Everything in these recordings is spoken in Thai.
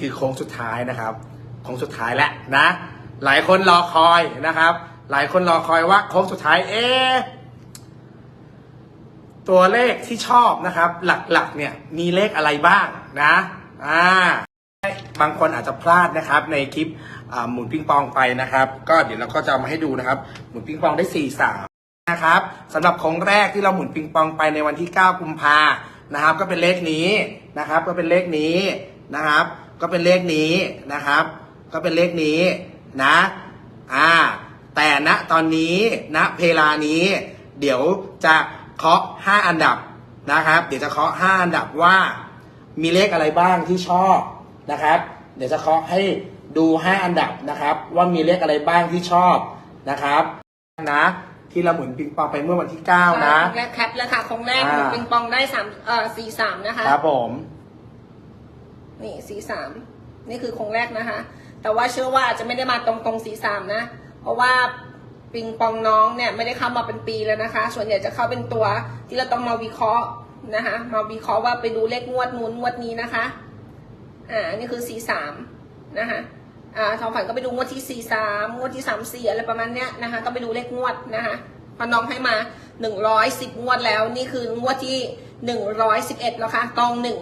คือโค้งสุดท้ายนะครับโค้งสุดท้ายแล้วนะ หลายคนรอคอยนะครับ หลายคนรอคอยว่าโค้งสุดท้ายเอ๊ตัวเลขที่ชอบนะครับ หลักๆเนี่ยมีเลขอะไรบ้างนะอ่าบางคนอาจจะพลาดนะครับ ในคลิปหมุนปิงปองไปนะครับ ก็เดี๋ยวเราก็จะามาให้ดูนะครับ หมุนปิงปองได้4 3นะครับสำหรับโค้งแรกที่เราหมุนปิงปองไปในวันที่ 9 กุมภานะครับ ก็เป็นเลขนี้นะครับ ก็เป็นเลขนี้นะครับ ก็เป็นเลขนี้นะครับ ก็เป็นเลขนี้นะอ่าแต่ณตอนนี้ณเพลานี้ เดี๋ยวจะเคาะ5อันดับนะครับ เดี๋ยวจะเคาะ5อันดับว่า มีเลขอะไรบ้างที่ชอบนะครับ เดี๋ยวจะเคาะให้ดู5อันดับนะครับ ว่ามีเลขอะไรบ้างที่ชอบนะครับนะที่เราหมุนปิงปองไปเมื่อวันที่ 9 นะและแคปแล้วค่ะคงแรกอ่าปิงปองได้สามเอ่อสี่สามนะคะ ครับผม นี่สีสามนี่คือคงแรกนะคะ แต่ว่าเชื่อว่าอาจจะไม่ได้มาตรงตรงสีสามนะ เพราะว่าปิงปองน้องเนี่ยไม่ได้เข้ามาเป็นปีแล้วนะคะ ส่วนใหญ่จะเข้าเป็นตัวที่เราต้องมาวิเคราะห์นะคะ มาวิเคราะห์ว่าไปดูเลขงวดนู้นงวดนี้นะคะ อ่า นี่คือสีสามนะคะ อ่าทองฝันก็ไปดูงวดที่สี่สามงวดที่สามสี่อะไรประมาณเนี้ยนะคะ ก็ไปดูเลขงวดนะคะพอน้องให้มาหนึ่งร้อยสิบงวดแล้ว นี่คืองวดที่หนึ่งร้อยสิบเอ็ดแล้วค่ะ ตองหนึ่ง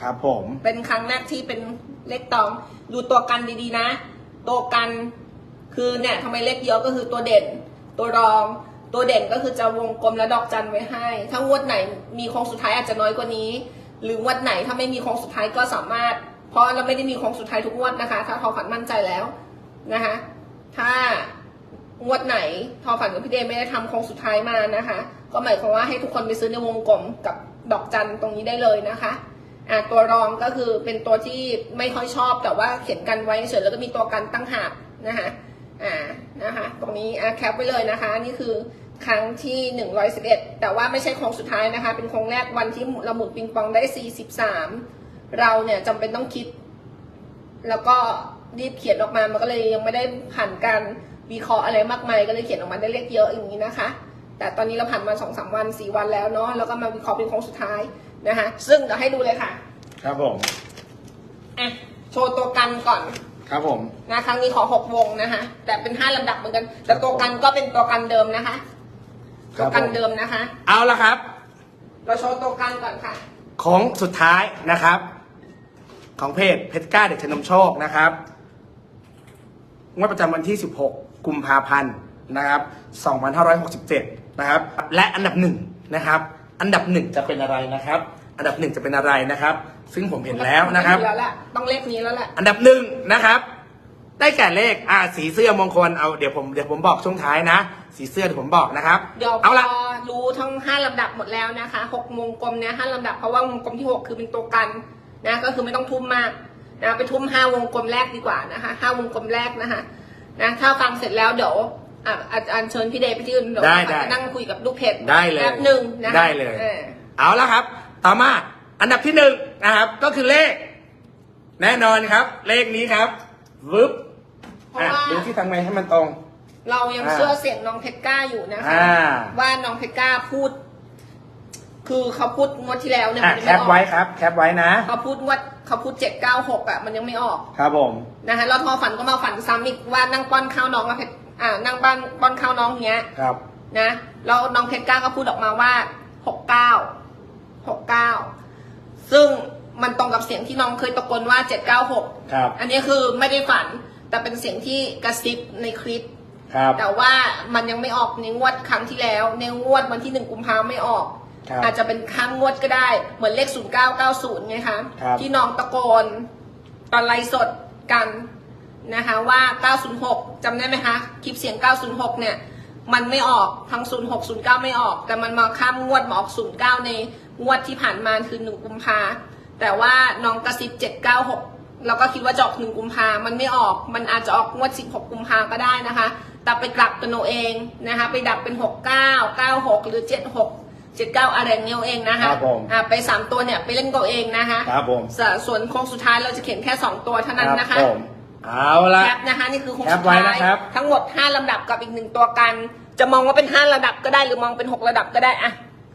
ครับผม เป็นครั้งแรกที่เป็นเลขตอง ดูตัวกันดีๆนะ ตัวกันคือเนี่ยทำไมเลขเยอะก็คือตัวเด่น ตัวรอง ตัวเด่นก็คือจะวงกลมและดอกจันไว้ให้ ถ้างวดไหนมีโค้งสุดท้ายอาจจะน้อยกว่านี้ หรืองวดไหนถ้าไม่มีโค้งสุดท้ายก็สามารถ เพราะเราไม่ได้มีโค้งสุดท้ายทุกงวดนะคะ ถ้าทอฝันมั่นใจแล้วนะคะ ถ้างวดไหนทอฝันกับพี่เดไม่ได้ทำโค้งสุดท้ายมานะคะ ก็หมายความว่าให้ทุกคนไปซื้อในวงกลมกับดอกจันตรงนี้ได้เลยนะคะ อะตัวรองก็คือเป็นตัวที่ไม่ค่อยชอบแต่ว่าเขียนกันไว้เฉยแล้วก็มีตัวกันตั้งหากนะคะอ่านะคะตรงนี้อะแคปไว้เลยนะคะนี่คือครั้งที่ 111 แต่ว่าไม่ใช่โค้งสุดท้ายนะคะ เป็นโค้งแรกวันที่เราหมุนปิงปองได้ 43 เราเนี่ยจำเป็นต้องคิด แล้วก็รีบเขียนออกมามันก็เลยยังไม่ได้ผ่านการวิเคราะห์อะไรมากมายก็เลยเขียนออกมาได้เลขเยอะอย่างนี้นะคะ แต่ตอนนี้เราผ่านมาสองสามวันสี่วันแล้วเนาะแล้วก็มาวิเคราะห์เป็นโค้งสุดท้าย นะคะ ซึ่งเดี๋ยวให้ดูเลยค่ะครับผม อะโชว์ตัวกันก่อนครับผม นะครั้งนี้ขอหกวงนะคะ แต่เป็นห้าลำดับเหมือนกัน แต่ตัวกันก็เป็นตัวกันเดิมนะคะครัตัวบผม กันเดิมนะคะ เอาละครับ เราโชว์ตัวกันก่อนค่ะ ของสุดท้ายนะครับ ของเพจเพชรกล้าเด็กชนมโชคนะครับงวดประจำวันที่ 16 กุมภาพันธ์นะครับ 2567 นะครับ และอันดับหนึ่งนะครับ อันดับหนึ่งจะเป็นอะไรนะครับ อันดับหนึ่งจะเป็นอะไรนะครับ ซึ่งผมเห็นแล้วนะครับ แล้วแหละต้องเลขนี้แล้วแหละอันดับหนึ่งนะครับ ได้แก่เลขอ่าสีเสื้อมงคลเอาเดี๋ยวผมเดี๋ยวผมบอกช่วงท้ายนะ สีเสื้อเดี๋ยวผมบอกนะครับเดี๋ยวพเอาอละรู้ทั้งห้าลำดับหมดแล้วนะคะหกวงกลมเนี่ยห้าลำดับเพราะว่าวงกลมที่หกคือเป็นตัวกันนะก็คือไม่ต้องทุ่มมากนะไปทุ่มห้าวงกลมแรกดีกว่านะคะห้าวงกลมแรกนะคะนะถ้าฟังเสร็จแล้วเดี๋ยว อะอาจารย์เชิญพี่เดย์ไปที่อื่นเดี๋ยวได้เราได้จะนั่งคุยกับลูกเพจได้เลยแป๊บหนึ่งนะคะได้เลย ออ เอาละครับ ต่อมาอันดับที่หนึ่งนะครับ ก็คือเลข แน่นอนครับ เลขนี้ครับวึบเพราะอะว่า ดูที่ทางไมให้มันตรง เรายังอ่าเชื่อเสียงน้องเพชรก้าอยู่นะคะ อ่า ว่าน้องเพชรก้าพูด คือเขาพูดงวดที่แล้วเนี่ยอะมันยังแคไม่ปออกไว้ครับ แคปไว้นะเขาพูดงวดเขาพูดเจ็ดเก้าหกอะมันยังไม่ออกครับผม นะคะแล้วพอฝันก็มาฝันซ้ำอีกว่านั่งป้อนข้าวน้องกับเพชร อ่านั่งบ้านป้อนข้าวน้องเงี้ยครับ นะแล้วน้องเพชรก้าก็พูดออกมาว่าหกเก้าหกเก้าซึ่งมันตรงกับเสียงที่น้องเคยตะโกนว่าเจ็ดเก้าหกครับ อันนี้คือไม่ได้ฝัน แต่เป็นเสียงที่กระซิบในคลิป ครับ แต่ว่ามันยังไม่ออกในงวดครั้งที่แล้ว ในงวดวันที่หนึ่งกุมภาไม่ออก ครับอาจจะเป็นข้ามงวดก็ได้ เหมือนเลข0990ไงคะ ครับ ที่น้องตะโกน ตอนไลฟ์สดกัน นะคะว่า 906จำได้ไหมคะ คลิปเสียง 906 เนี่ย มันไม่ออกทั้ง 06 09 ไม่ออก แต่มันมาข้ามงวดมาออก 09 ในงวดที่ผ่านมาคือ 1 กุมภาแต่ว่าน้องกระซิบ 796 เราก็คิดว่าจะออก 1 กุมภามันไม่ออก มันอาจจะออกงวด 16 กุมภาก็ได้นะคะ แต่ไปกลับกันเอาเองนะคะ ไปดับเป็น 69 96 หรือ 76 79อะไรอย่างเงี้ยเอาเองนะคะครับผมอ่าไป3ตัวเนี่ยไปเล่นกับเอาเองนะคะครับผมส่วนส่วนโค้งสุดท้ายเราจะเขียนแค่2ตัวเท่านั้นนะคะรับผม เอาละ แคปนะคะนี่คือโค้งแคสุปดไว้ท้ายนะครับ ทั้งหมด 5 ลำดับกับอีกหนึ่งตัวกัน จะมองว่าเป็น 5 ระดับก็ได้หรือมองเป็น 6 ระดับก็ได้อะ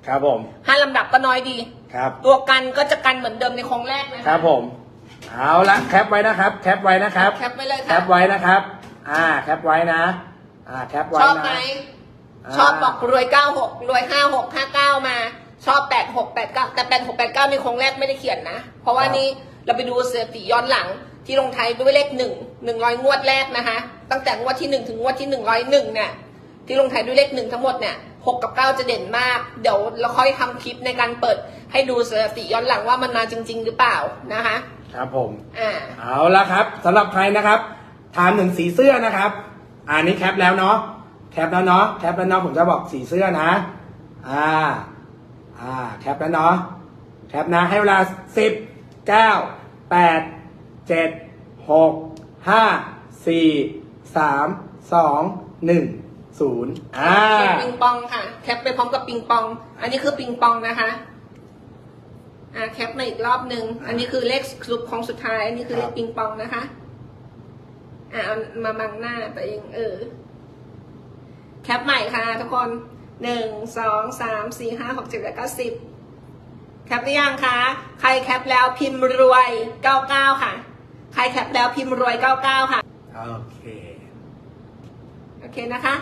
ครับผม 5ลำดับก็น้อยดี ครับ ตัวกันก็จะกันเหมือนเดิมในโค้งแรกนะะครับผม เอาละแคปไว้นะครับ แคปไว้นะครับ แคปไว้เลยแคค่ะปไว้นะครับ อ่า แคปไว้นะ อ่า แคปไว้ชอบนะไหมาชอบบอกรวย 96 รวย 56 59 มา ชอบ 86 89 แต่ 86 89นี่คงแรกไม่ได้เขียนนะ เพราะว่านี่เราไปดูสถิติย้อนหลัง ที่ลงไทายด้วยเลข1 100งวดแรกนะคะ ตั้งแต่งวดที่1ถึงงวดที่101เนี่ยที่ลงไทายด้วยเลข1ทั้งหมดเนี่ย6กับ9จะเด่นมาก เดี๋ยวเราค่อยทำคลิปในการเปิดให้ดูสถิติย้อนหลังว่ามันมาจริง ๆ หรือเปล่านะคะ ครับผมอ่าเอาละครับสำหรับใครนะครับ ถามถึงสีเสื้อนะครับอันนี้แคปแล้วเนาะแคปแล้วเนาะแคปแล้วเนาะผมจะบอกสีเสื้อนะอ่าอ่าแคปแล้วเนาะแคปนะให้เวลาสิบเก้าแปด เจ็ดหกห้าสี่สามสองหนึ่งศูนย์อ่าปิงปองค่ะ แคปไปพร้อมกับปิงปอง อันนี้คือปิงปองนะคะ อ่าแคปมาอีกรอบหนึ่งอันนี้คือเลขสรุปของสุดท้าย อันนี้คือเลขปิงปองนะคะ อ่าเอามาบังหน้าตัวเองเออ แคปใหม่ค่ะ ทุกคนหนึ่งสองสามสี่ห้าหกเจ็ดแปดเก้าสิบแคปหรือยังคะ ใครแคปแล้วพิมพ์รวยเก้าเก้าค่ะ ใครแคปแล้วพิมพ์รวยเก้าเก้าค่ะ โอเค โอเคนะคะ